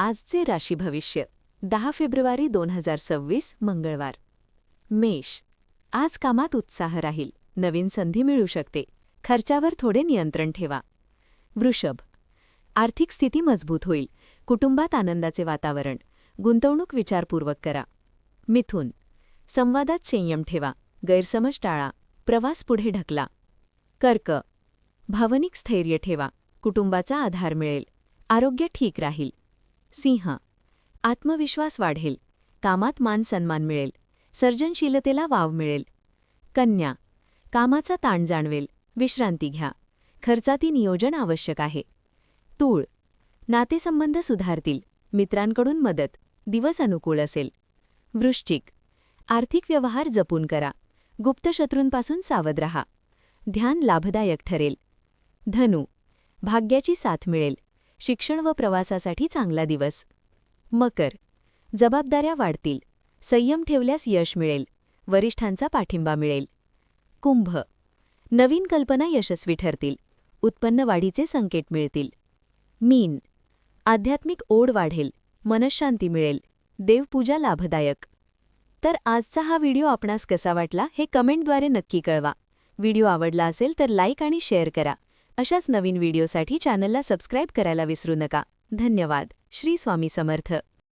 आजचे राशी भविष्य दहा फेब्रुवारी दोन हजार सव्वीस मंगळवार. मेष आज कामात उत्साह राहील नवीन संधी मिळू शकते खर्चावर थोडे नियंत्रण ठेवा. वृषभ आर्थिक स्थिती मजबूत होईल कुटुंबात आनंदाचे वातावरण गुंतवणूक विचारपूर्वक करा. मिथुन संवादात संयम ठेवा गैरसमज टाळा प्रवास पुढे ढकला. कर्क भावनिक स्थैर्य ठेवा कुटुंबाचा आधार मिळेल आरोग्य ठीक राहील सिंह. आत्मविश्वास वाढेल. कामात मान सन्मान मिळेल. सर्जनशीलतेला वाव मिळेल. कन्या. कामाचा ताण जाणवेल. विश्रांती घ्या. खर्चाती नियोजन आवश्यक आहे. तूळ. नातेसंबंध सुधारतील. मित्रांकडून मदत. दिवस अनुकूल असेल. वृश्चिक. आर्थिक व्यवहार जपून करा. गुप्त शत्रूंपासून सावध रहा. ध्यान लाभदायक ठरेल. धनु. भाग्याची साथ मिळेल. शिक्षण व प्रवासासाठी चांगला दिवस. मकर. जबाबदाऱ्या वाढतील. संयम ठेवल्यास यश मिळेल. वरिष्ठांचा पाठिंबा मिळेल. कुंभ. नवीन कल्पना यशस्वी ठरतील. उत्पन्न वाढीचे संकेत मिळतील. मीन. आध्यात्मिक ओढ वाढेल. मनशांती मिळेल. देवपूजा लाभदायक. तर आजचा हा व्हिडिओ आपणास कसा वाटला हे कमेंटद्वारे नक्की कळवा. व्हिडिओ आवडला असेल तर लाईक आणि शेअर करा. अशाच नवीन व्हिडिओसाठी चॅनलला सबस्क्राईब करायला विसरू नका. धन्यवाद. श्री स्वामी समर्थ.